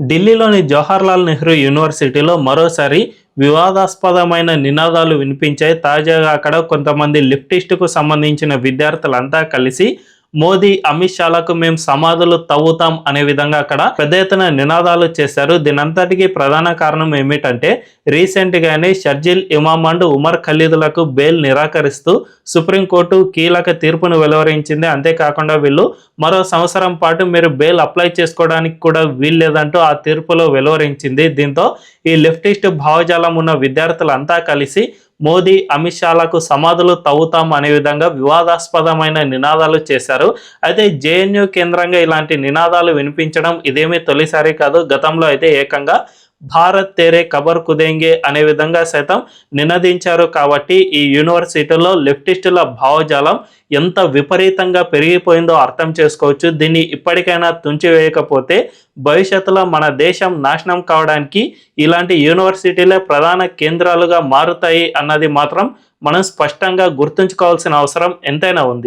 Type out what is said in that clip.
ఢిల్లీలోని జవహర్లాల్ నెహ్రూ యూనివర్సిటీలో మరోసారి వివాదాస్పదమైన నినాదాలు వినిపించాయి. తాజాగా అక్కడ కొంతమంది లిఫ్టిస్టుకు సంబంధించిన విద్యార్థులంతా కలిసి మోదీ అమిత్ షాలకు మేము సమాధులు తవ్వుతాం అనే విధంగా అక్కడ పెద్ద ఎత్తున నినాదాలు చేశారు. దీనంతటికీ ప్రధాన కారణం ఏమిటంటే రీసెంట్ గానే షర్జిల్ ఇమామ్ అండ్ ఉమర్ ఖలీదులకు బెయిల్ నిరాకరిస్తూ సుప్రీంకోర్టు కీలక తీర్పును వెలువరించింది. అంతేకాకుండా వీళ్ళు మరో సంవత్సరం పాటు మీరు బెయిల్ అప్లై చేసుకోవడానికి కూడా వీల్లేదంటూ ఆ తీర్పులో వెలువరించింది. దీంతో ఈ లెఫ్టిస్ట్ భావజాలం ఉన్న విద్యార్థులంతా కలిసి మోదీ అమిత్ షాలకు సమాధులు తవ్వుతాం అనే విధంగా వివాదాస్పదమైన నినాదాలు చేశారు. అయితే జేఎన్యూ కేంద్రంగా ఇలాంటి నినాదాలు వినిపించడం ఇదేమీ తొలిసారి కాదు. గతంలో అయితే ఏకంగా భారత్ తేరే కబర్ కుదేంగే అనే విధంగా సైతం నినదించారు కాబట్టి ఈ యూనివర్సిటీలో లెఫ్టిస్టుల భావజాలం ఎంత విపరీతంగా పెరిగిపోయిందో అర్థం చేసుకోవచ్చు. దీన్ని ఇప్పటికైనా తుంచివేయకపోతే భవిష్యత్తులో మన దేశం నాశనం కావడానికి ఇలాంటి యూనివర్సిటీలే ప్రధాన కేంద్రాలుగా మారుతాయి అన్నది మాత్రం మనం స్పష్టంగా గుర్తుంచుకోవాల్సిన అవసరం ఎంతైనా ఉంది.